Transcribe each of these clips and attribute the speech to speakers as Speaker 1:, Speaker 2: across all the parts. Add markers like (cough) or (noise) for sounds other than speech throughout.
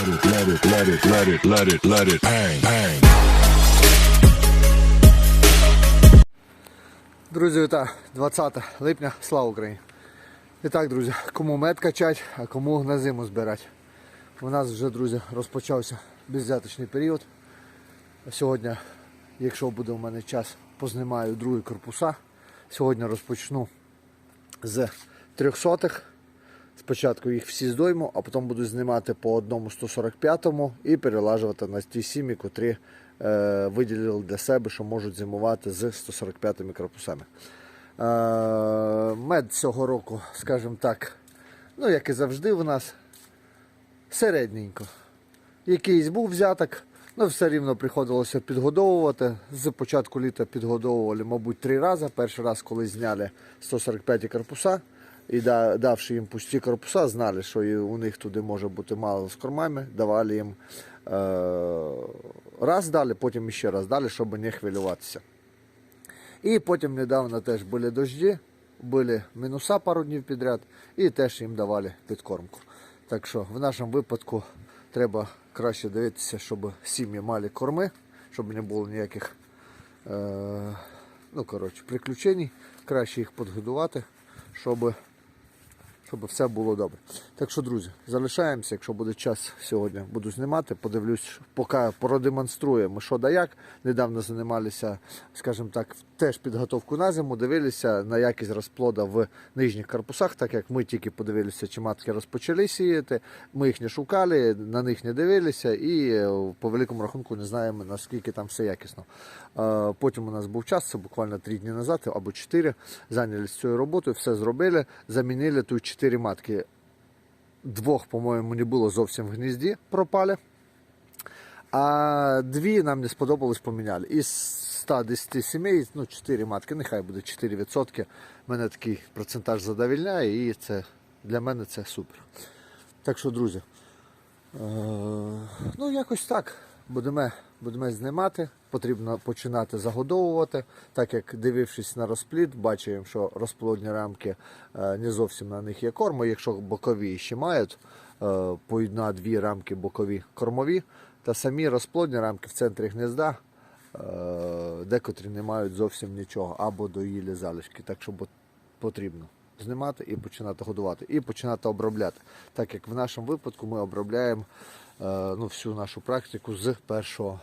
Speaker 1: Let it, let it, let it, let it, let it, bang, bang.
Speaker 2: Друзі, вітаю! 20 липня, слава Україні! І так, друзі, кому мед качать, а кому на зиму збирати. У нас вже, друзі, розпочався беззяточний період. Сьогодні, якщо буде у мене час, познімаю другі корпуса. Сьогодні розпочну з трьохсотих. Спочатку їх всі здойму, а потім буду знімати по одному 145-му і перелажувати на ті сім'ї, котрі е, виділили для себе, що можуть зимувати з 145-ми корпусами. Е, мед цього року, скажімо так, ну як і завжди у нас, середненько. Якийсь був взяток, ну все рівно приходилося підгодовувати. З початку літа підгодовували, мабуть, три рази. Перший раз, коли зняли 145 корпуса і да- давши їм пусті корпуса, знали, що у них туди може бути мало з кормами, давали їм е- раз дали, потім ще раз дали, щоб не хвилюватися. І потім недавно теж були дожді, були мінуса пару днів підряд, і теж їм давали підкормку. Так що в нашому випадку треба краще дивитися, щоб сім'ї мали корми, щоб не було ніяких е, ну, коротше, приключень. Краще їх підгодувати, щоб, щоб все було добре. Так що, друзі, залишаємося. Якщо буде час сьогодні, буду знімати. Подивлюсь, поки продемонструємо, що да як. Недавно займалися, скажімо так, теж підготовку на зиму, дивилися на якість розплода в нижніх корпусах, так як ми тільки подивилися, чи матки розпочали сіяти. Ми їх не шукали, на них не дивилися і е, по великому рахунку не знаємо, наскільки там все якісно. Е, Потім у нас був час, це буквально три дні назад або чотири. Зайнялися цією роботою, все зробили, замінили ту тут чотири матки. Двох, по-моєму, не було зовсім в гнізді, пропали. А дві нам не сподобалось, поміняли. Із 110 сімей, ну 4 матки, нехай буде 4%. Мене такий процентаж задовільняє і це для мене це супер. Так що, друзі, е, ну якось так. Будемо, будемо знімати. Потрібно починати загодовувати, так як дивившись на розплід, бачимо, що розплодні рамки е, не зовсім на них є корму. Якщо бокові ще мають е, по одна-дві рамки бокові кормові, та самі розплодні рамки в центрі гнізда е, декотрі не мають зовсім нічого або доїлі залишки. Так що потрібно знімати і починати годувати, і починати обробляти. Так як в нашому випадку ми обробляємо ну, всю нашу практику з 1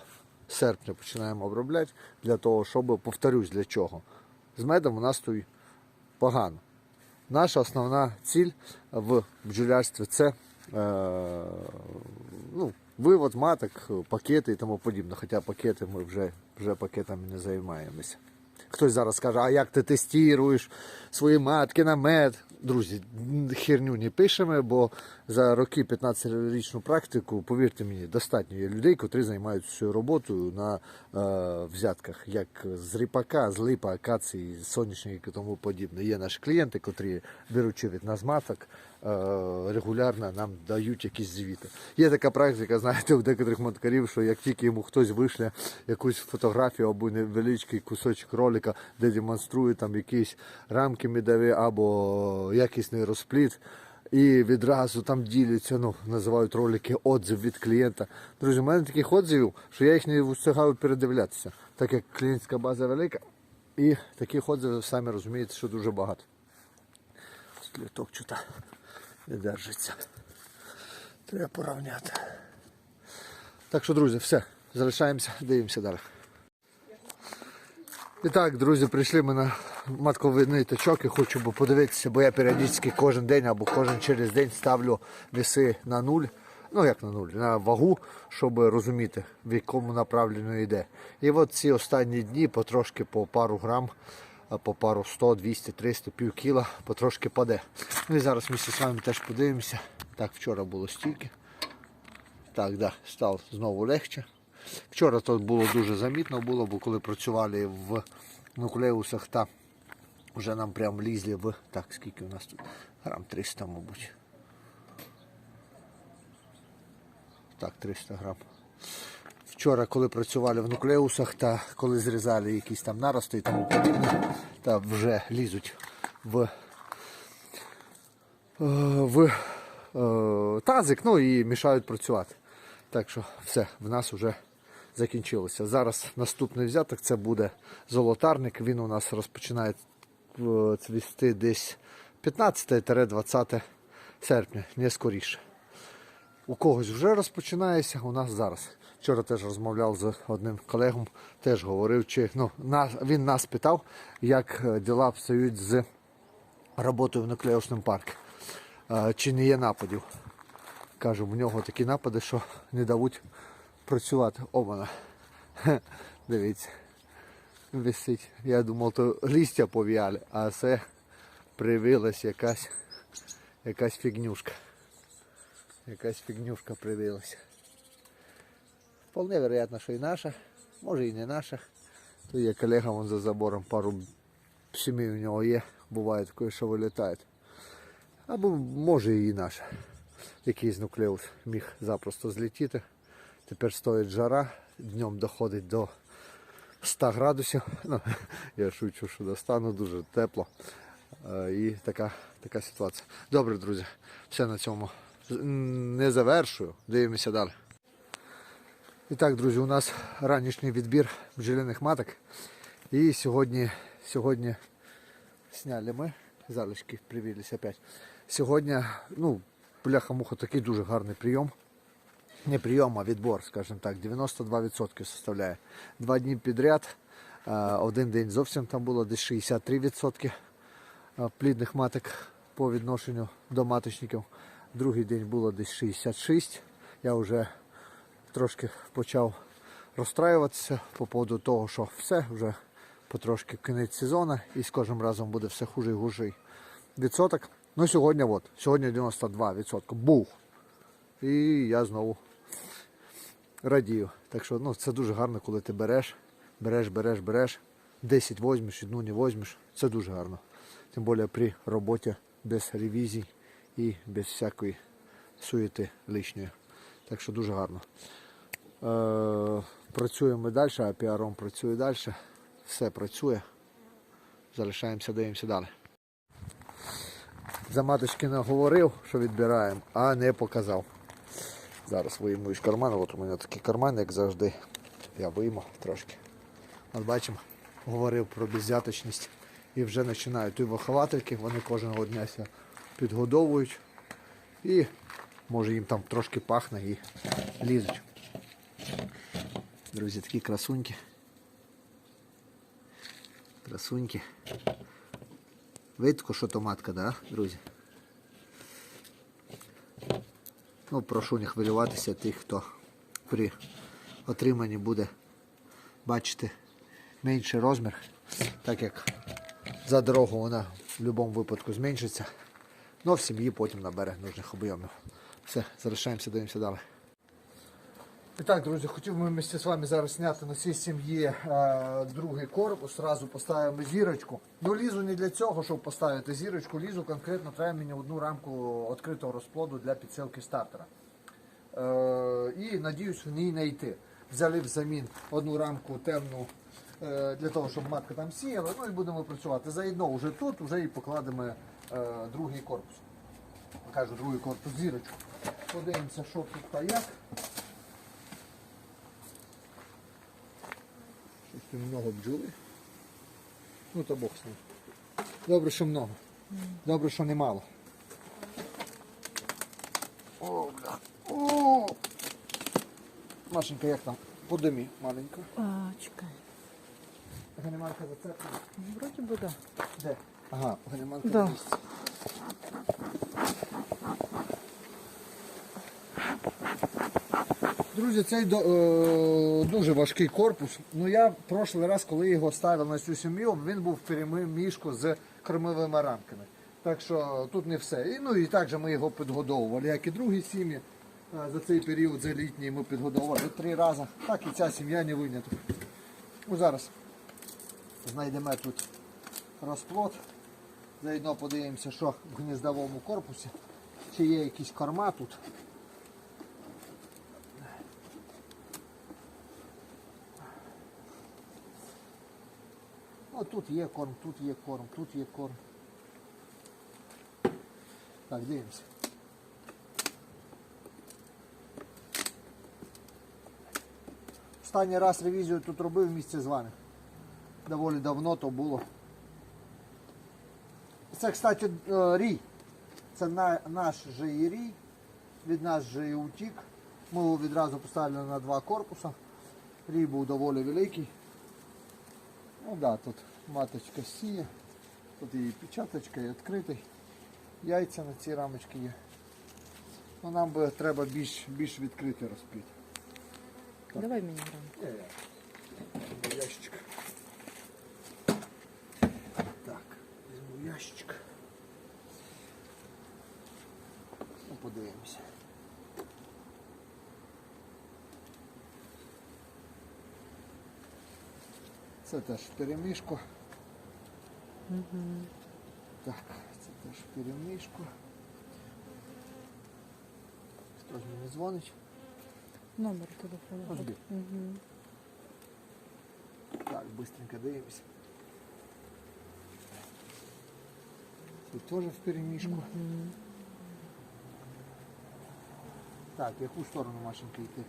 Speaker 2: серпня починаємо обробляти для того, щоб повторюсь для чого. З медом у нас тут погано. Наша основна ціль в бджолярстві це е, ну, вивод маток, пакети і тому подібне. Хоча пакети ми вже, вже пакетами не займаємося. Хтось зараз скаже, а як ти тестуєш свої матки на мед? Друзі, херню не пишемо, бо за роки 15-річну практику, повірте мені, достатньо є людей, котрі займаються цією роботою на е, взятках, як з ріпака, з липа, акації, соняшника і тому подібне. Є наші клієнти, котрі беручи від нас маток, регулярно нам дають якісь звіти. Є така практика, знаєте, у декотрих маткарів, що як тільки йому хтось вишле якусь фотографію або невеличкий кусочок ролика, де демонструє там якісь рамки медові або якісний розпліт. І відразу там діляться, ну, називають ролики отзив від клієнта. Друзі, у мене таких отзивів, що я їх не встигаю передивлятися, так як клієнтська база велика. І таких отзивів, самі розумієте, що дуже багато. Сліток чута не держиться. Треба порівняти. Так що, друзі, все. Залишаємося, дивимося далі. І так, друзі, прийшли ми на матковидний точок і хочу подивитися, бо я періодично кожен день або кожен через день ставлю веси на нуль. Ну як на нуль, на вагу, щоб розуміти, в якому направленню йде. І от ці останні дні потрошки по пару грам, по пару 100, 200, 300, пів кіла потрошки паде. Ну і зараз ми з вами теж подивимося. Так, вчора було стільки. Так, да, стало знову легше. Вчора тут було дуже замітно, було, бо коли працювали в нуклеусах, та вже нам прям лізли в. Так, скільки у нас тут? Грам 300, мабуть. Так, 300 грам. Вчора, коли працювали в нуклеусах та коли зрізали якісь там нарости і тому подібне, та вже лізуть в, е, в е, тазик, ну і мішають працювати. Так що все, в нас вже закінчилося. Зараз наступний взяток це буде золотарник. Він у нас розпочинає е, цвісти десь 15-20 серпня, не скоріше. У когось вже розпочинається, у нас зараз. Вчора теж розмовляв з одним колегом, теж говорив, чи ну, нас, він нас питав, як е, діла обстоять з роботою в нуклеушному парку. Е, Чи не є нападів. Кажу, в нього такі напади, що не дають працювати. Обана. Дивіться. Висить. Я думав, то листя пов'яли, а це привилась якась, якась фігнюшка. Якась фігнюшка привилася. Вполне вероятно, що і наша, може і не наша. То є колега вон за забором, пару сімей у нього є, буває таке, що вилітають. Або може і наша. Якийсь нуклеус міг запросто злетіти. Тепер стоїть жара, днем доходить до 100 градусів. Ну, (laughs) я шучу, що достану, дуже тепло. Е, І така, така ситуація. Добре, друзі, все на цьому не завершую. Дивимося далі. І друзі, у нас ранішній відбір бджолиних маток. І сьогодні, сьогодні сняли ми залишки, привілись опять. Сьогодні, ну, бляха-муха, такий дуже гарний прийом. Не прийом, а відбор, скажімо так, 92% составляє. Два дні підряд. Один день зовсім там було десь 63% е, плідних маток по відношенню до маточників. Другий день було десь 66%. Я вже трошки почав розстраюватися по поводу того, що все, вже потрошки кінець сезону і з кожним разом буде все хуже і хуже відсоток. Ну сьогодні от, сьогодні 92%. Бух. І я знову радію. Так що ну, це дуже гарно, коли ти береш, береш, береш, береш, 10 возьмеш, одну не возьмеш. Це дуже гарно. Тим більше при роботі без ревізій і без всякої суєти лишньої. Так що дуже гарно. Е, працюємо далі, а піаром працює далі. Все працює. Залишаємося, дивимося далі. За маточки наговорив, що відбираємо, а не показав. Зараз вийму із карману. От у мене такий карман, як завжди. Я вийму трошки. От бачимо, говорив про беззяточність. І вже починають і виховательки, вони кожного дня підгодовують. І може їм там трошки пахне і лізуть. Друзі, такі красуньки. Красуньки. Видко, що то матка, да, друзі? Ну, прошу не хвилюватися тих, хто при отриманні буде бачити менший розмір, так як за дорогу вона в будь-якому випадку зменшиться. Ну, в сім'ї потім набере нужних об'ємів. Все, залишаємося, дивимося далі. І так, друзі, хотів ми з вами зараз зняти на цій сім'ї е, другий корпус. Зразу поставимо зірочку. Ну, лізу не для цього, щоб поставити зірочку. Лізу конкретно треба мені одну рамку відкритого розплоду для підсилки стартера. Е, і надіюсь в ній знайти. Взяли взамін одну рамку темну е, для того, щоб матка там сіяла. Ну і будемо працювати. Заодно вже тут вже і покладемо е, другий корпус. Кажу, другий корпус зірочку. Подивимося, що тут та як. Щось тут много бджоли. Ну то Бог з ним. Добре, що много. Добре, що немало. О, бля. О! Машенька, як там? Подимі, маленька.
Speaker 3: А, чекай.
Speaker 2: Ганіманка зацеплена.
Speaker 3: Вроді би да.
Speaker 2: Де? Ага, ганіманка
Speaker 3: Да.
Speaker 2: на місці. Друзі, цей е, дуже важкий корпус. Ну я прошлий раз, коли його ставив на цю сім'ю, він був в перемішку з кормовими рамками. Так що тут не все. І, ну і також ми його підгодовували, як і другі сім'ї. Е, За цей період, за літній, ми підгодовували три рази. Так і ця сім'я не виняток. Ну, зараз знайдемо тут розплод. Заодно подивимося, що в гніздовому корпусі. Чи є якісь корма тут. О, тут є корм, тут є корм, тут є корм. Так, дивимося. Останній раз ревізію тут робив в місті з вами. Доволі давно то було. Це, кстати, е, рій. Це наш же і рій. Від нас же і утік. Ми його відразу поставили на два корпуса. Рій був доволі великий. Ну так, да, тут маточка сіє. Тут і печаточка, і відкритий. Яйця на цій рамочці є. Ну, нам би треба більш, більш відкритий розплід.
Speaker 3: Давай мені.
Speaker 2: Є, є. Ящик. Так, візьму ящик. Ну, подивимося. Це теж в перемішку. Так, це теж в перемішку. Хтось мені дзвонить.
Speaker 3: Номер телефону.
Speaker 2: Ось бі.
Speaker 3: Угу.
Speaker 2: Так, быстренько дивимося. Тут теж в перемішку. Так, в яку сторону машинки йти?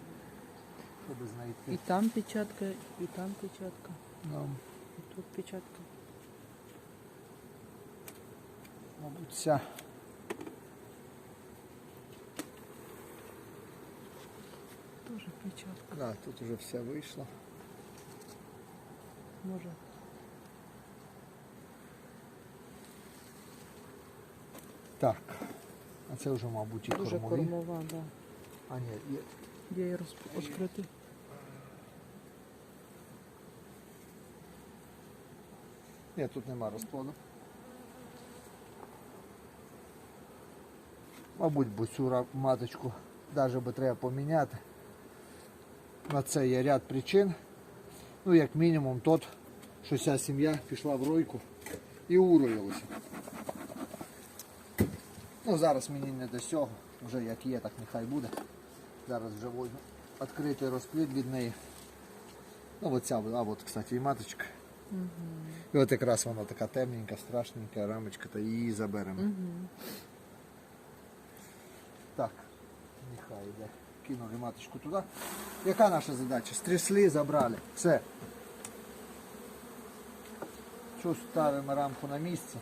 Speaker 2: Щоб
Speaker 3: І
Speaker 2: знайти.
Speaker 3: там печатка, і там печатка,
Speaker 2: Нам,
Speaker 3: і тут печатка.
Speaker 2: мабуть, ця.
Speaker 3: Тоже печатка.
Speaker 2: Да, тут вже все вийшло.
Speaker 3: Може.
Speaker 2: Так. А це вже, мабуть, і
Speaker 3: Дуже
Speaker 2: кормові.
Speaker 3: кормова, да.
Speaker 2: А ні, є.
Speaker 3: Є і розп- розкритий.
Speaker 2: Ні, тут нема розплоду. Мабуть, цю маточку навіть би треба поміняти. На це є ряд причин. Ну, як мінімум, тот, що ця сім'я пішла в ройку і уроїлася. Ну, зараз мені не до цього. Вже як є, так нехай буде. Зараз вже возьму відкритий розплід від неї. Ну, оця, а от, кстати, і маточка. І от якраз вона така темненька, страшненька, рамочка, то її заберемо. Так, нехай йде. Кинули маточку туди. Яка наша задача? Стрясли, забрали. Все. Що ставимо рамку на місце?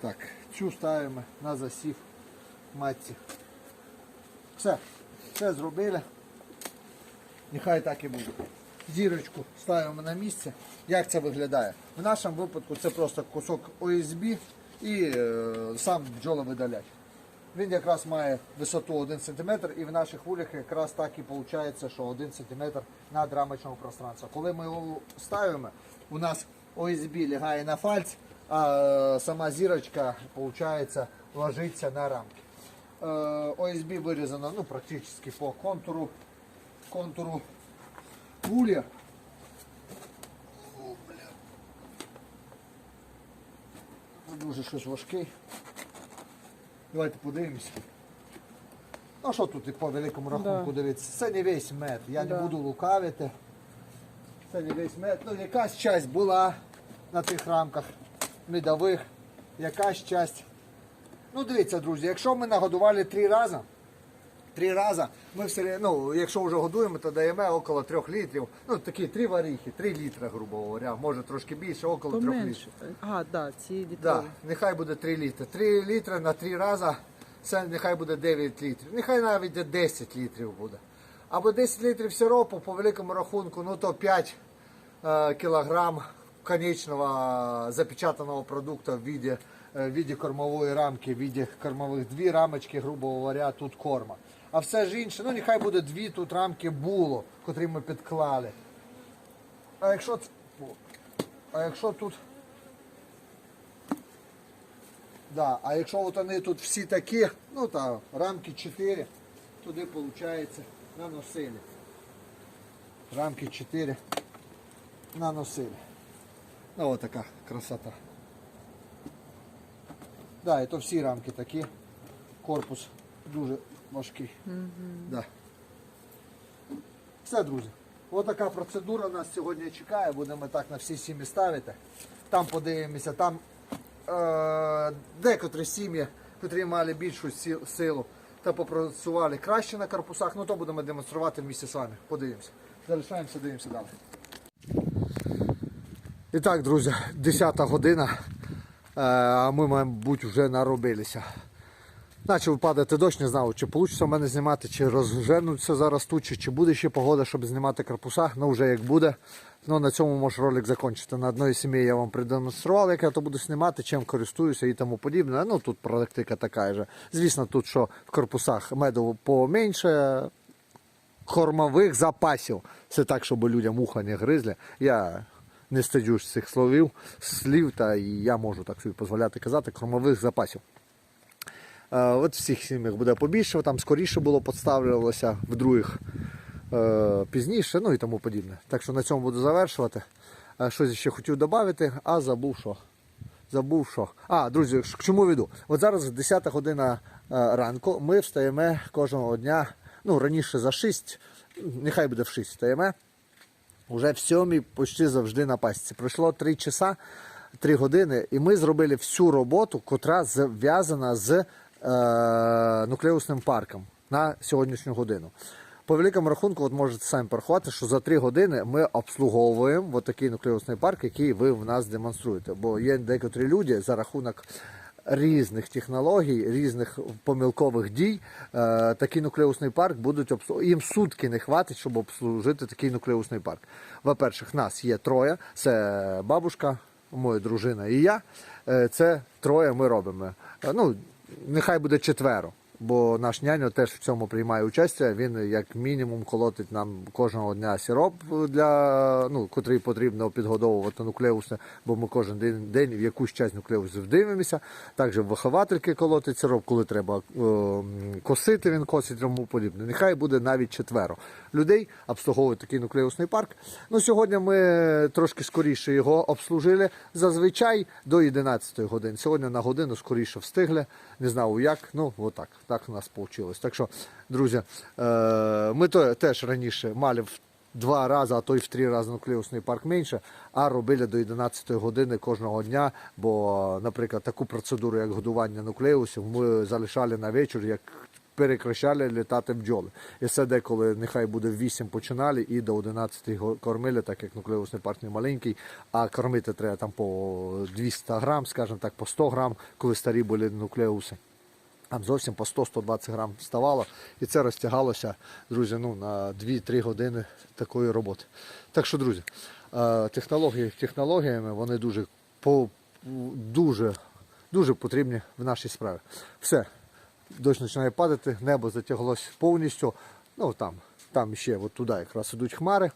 Speaker 2: Так, цю ставимо на засів матці. Все, все зробили. Нехай так і буде. Зірочку ставимо на місце. Як це виглядає? В нашому випадку це просто кусок ОСБ і е, сам бджоловидаляч. Він якраз має висоту 1 см і в наших вулях якраз так і виходить, що 1 см над рамочного пространства. Коли ми його ставимо, у нас ОСБ лягає на фальц, а е, сама зірочка виходить, ложиться на рамки. Е, ОСБ вирізано ну, практично по контуру, контуру. О, бля. Дуже щось важкий. Давайте подивимося. Ну що тут і по великому рахунку
Speaker 3: Да.
Speaker 2: дивитися? Це не весь мед. Я
Speaker 3: Да.
Speaker 2: не буду лукавити. Це не весь мед. Ну, якась часть була на тих рамках медових, якась часть. Ну, дивіться, друзі, якщо ми нагодували три рази, три рази, ми все, ну, якщо вже годуємо, то даємо около трьох літрів. Ну, такі три варіхи, три літри, грубо говоря, може трошки більше, около трьох літрів.
Speaker 3: А, да, ці літрові.
Speaker 2: Да, нехай буде 3 літри. 3 літри на 3 рази, це нехай буде 9 літрів. Нехай навіть 10 літрів буде. Або 10 літрів сиропу по великому рахунку, ну то 5 е, кілограм конечного запечатаного продукту в виде, е, в виде кормової рамки, в виде кормових дві рамочки, грубо говоря, тут корма. А все ж інше, ну нехай буде дві тут рамки було, котрі ми підклали. А якщо, а якщо тут Да, а якщо от вони тут всі такі, ну та рамки 4, туди виходить наносили. Рамки 4 наносили. Ну от така красота. Да, і то всі рамки такі. Корпус дуже важкий. Да. Все, друзі. Ось така процедура нас сьогодні чекає. Будемо так на всі сім'ї ставити. Там подивимося, там е, декотрі сім'ї, котрі мали більшу силу та попрацювали краще на корпусах, ну то будемо демонструвати вместе з вами. Подивимося. Залишаємося, дивимося далі. І так, друзі, 10 година, а ми, мабуть, вже наробилися. Почав падати дощ, не знав, чи вийде в мене знімати, чи розженуться зараз тучі, чи буде ще погода, щоб знімати корпуса. Ну вже як буде. Ну на цьому може ролик закінчити. На одній сім'ї я вам продемонстрував, як я то буду знімати, чим користуюся і тому подібне. Ну тут практика така же. Звісно, тут що в корпусах меду поменше, кормових запасів. Це так, щоб людям уха не гризли. Я не стидюсь цих словів, слів, та і я можу так собі дозволяти казати, кормових запасів. Е, От всіх сім'ях буде побільше, там скоріше було підставлювалося, в других е, пізніше, ну і тому подібне. Так що на цьому буду завершувати. Е, Щось ще хотів додати, а забув що. Забув що. А, друзі, к чому веду? От зараз 10 година ранку. Ми встаємо кожного дня, ну раніше за 6, нехай буде в 6 встаємо. Уже в сьомій почти завжди на пасіці. Пройшло 3 часа, 3 години, і ми зробили всю роботу, котра зв'язана з е, нуклеусним парком на сьогоднішню годину. По великому рахунку, от можете самі порахувати, що за 3 години ми обслуговуємо от такий нуклеусний парк, який ви в нас демонструєте. Бо є декотрі люди за рахунок різних технологій, різних помилкових дій, е, такий нуклеусний парк будуть обслуговувати. Їм сутки не хватить, щоб обслужити такий нуклеусний парк. Во-перше, нас є троє: це бабушка, моя дружина і я. Е, Це троє ми робимо. Е, Ну, нехай буде четверо. Бо наш няньо теж в цьому приймає участь. Він як мінімум колотить нам кожного дня сироп для ну, котрий потрібно підгодовувати нуклеуси, бо ми кожен день, день в якусь часть нуклеусів дивимося. Також виховательки колотить сироп, коли треба е, косити, він косить тому подібне. Нехай буде навіть четверо людей обслуговує такий нуклеусний парк. Ну, сьогодні ми трошки скоріше його обслужили. Зазвичай до 11 години. Сьогодні на годину скоріше встигли. Не знав як. Ну, отак. Так у нас вийшло. Так що, друзі, е, ми то теж раніше мали в два рази, а то й в три рази нуклеусний парк менше, а робили до 11 години кожного дня. Бо, наприклад, таку процедуру, як годування нуклеусів, ми залишали на вечір, як перекращали літати бджоли. І це деколи нехай буде 8 починали і до 11 кормили, так як нуклеусний парк не маленький, а кормити треба там по 200 грам, скажімо так, по 100 грам, коли старі були нуклеуси. Там зовсім по 100-120 грам ставало, і це розтягалося, друзі, ну, на 2-3 години такої роботи. Так що, друзі, е, технології технологіями вони дуже, по, дуже, дуже потрібні в нашій справі. Все, дощ починає падати, небо затяглося повністю. Ну там, там ще от туди якраз ідуть хмари.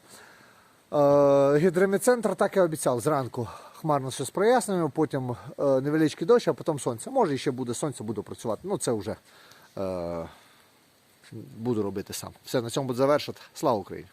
Speaker 2: Е, Гідроміцентр так і обіцяв зранку хмарно все з проясненням, потім е, невеличкий дощ, а потім сонце. Може ще буде сонце, буду працювати. Ну це вже е, буду робити сам. Все, на цьому буду завершити. Слава Україні!